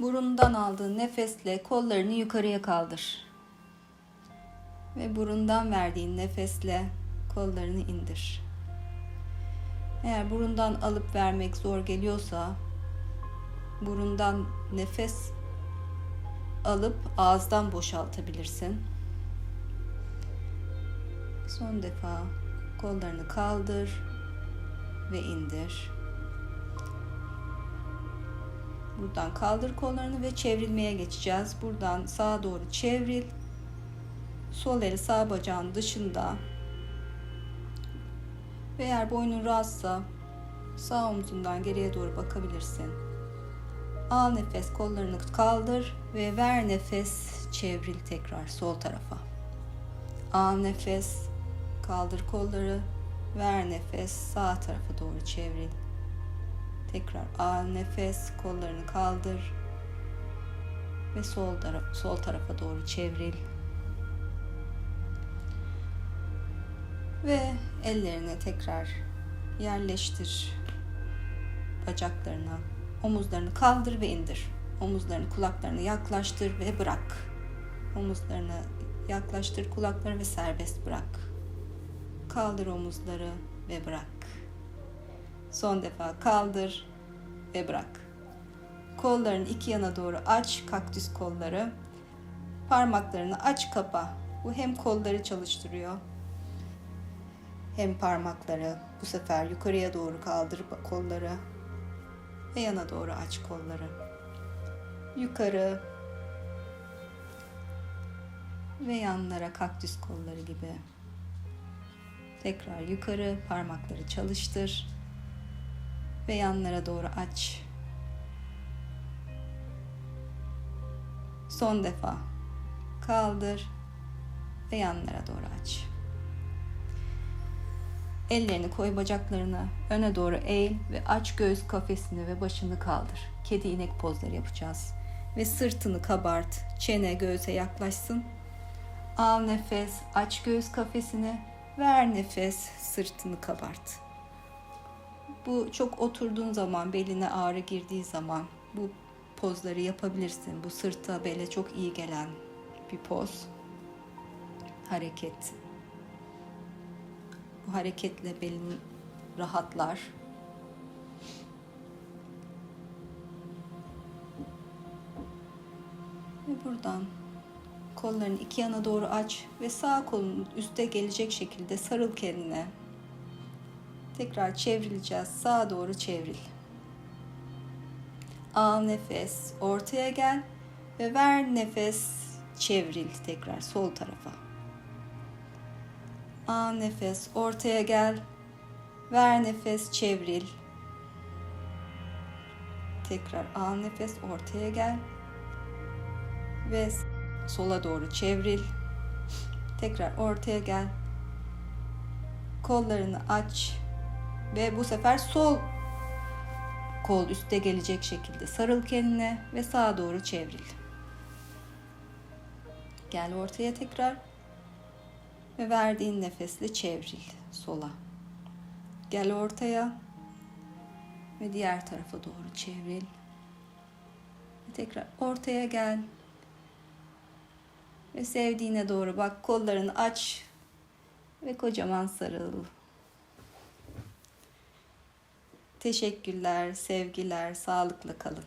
Burundan aldığın nefesle kollarını yukarıya kaldır. Ve burundan verdiğin nefesle kollarını indir. Eğer burundan alıp vermek zor geliyorsa burundan nefes alıp ağızdan boşaltabilirsin. Son defa kollarını kaldır ve indir. Buradan kaldır kollarını ve çevrilmeye geçeceğiz. Buradan sağa doğru çevril. Sol eli sağ bacağın dışında. Ve eğer boynun rahatsa sağ omzundan geriye doğru bakabilirsin. Al nefes kollarını kaldır ve ver nefes çevril tekrar sol tarafa. Al nefes kaldır kolları ver nefes sağ tarafa doğru çevril. Tekrar al nefes kollarını kaldır ve sol tarafa, sol tarafa doğru çevril. Ve ellerini tekrar yerleştir bacaklarına. Omuzlarını kaldır ve indir. Omuzlarını kulaklarını yaklaştır ve bırak. Omuzlarını yaklaştır kulakları ve serbest bırak. Kaldır omuzları ve bırak. Son defa kaldır ve bırak. Kollarını iki yana doğru aç, kaktüs kolları. Parmaklarını aç kapa. Bu hem kolları çalıştırıyor hem parmakları. Bu sefer yukarıya doğru kaldır kolları ve yana doğru aç kolları. Yukarı ve yanlara kaktüs kolları gibi. Tekrar yukarı parmakları çalıştır ve yanlara doğru aç. Son defa kaldır ve yanlara doğru aç. Ellerini koy bacaklarına, öne doğru eğil ve aç göğüs kafesini ve başını kaldır. Kedi inek pozları yapacağız. Ve sırtını kabart, çene göğüse yaklaşsın. Al nefes, aç göğüs kafesini, ver nefes, sırtını kabart. Bu çok oturduğun zaman, beline ağrı girdiği zaman bu pozları yapabilirsin. Bu sırta bele çok iyi gelen bir poz. Hareket. Bu hareketle belin rahatlar. Ve buradan kollarını iki yana doğru aç ve sağ kolun üste gelecek şekilde sarıl kendine. Tekrar çevrileceğiz. Sağa doğru çevril. Al nefes, ortaya gel ve ver nefes, çevril tekrar sol tarafa. Al nefes, ortaya gel. Ver nefes, çevril. Tekrar al nefes, ortaya gel. Ve sola doğru çevril. Tekrar ortaya gel. Kollarını aç ve bu sefer sol kol üste gelecek şekilde sarıl kendine ve sağa doğru çevril. Gel ortaya tekrar ve verdiğin nefesle çevril sola. Gel ortaya ve diğer tarafa doğru çevril. Ve tekrar ortaya gel. Ve sevdiğine doğru bak kollarını aç ve kocaman sarıl. Teşekkürler, sevgiler, sağlıkla kalın.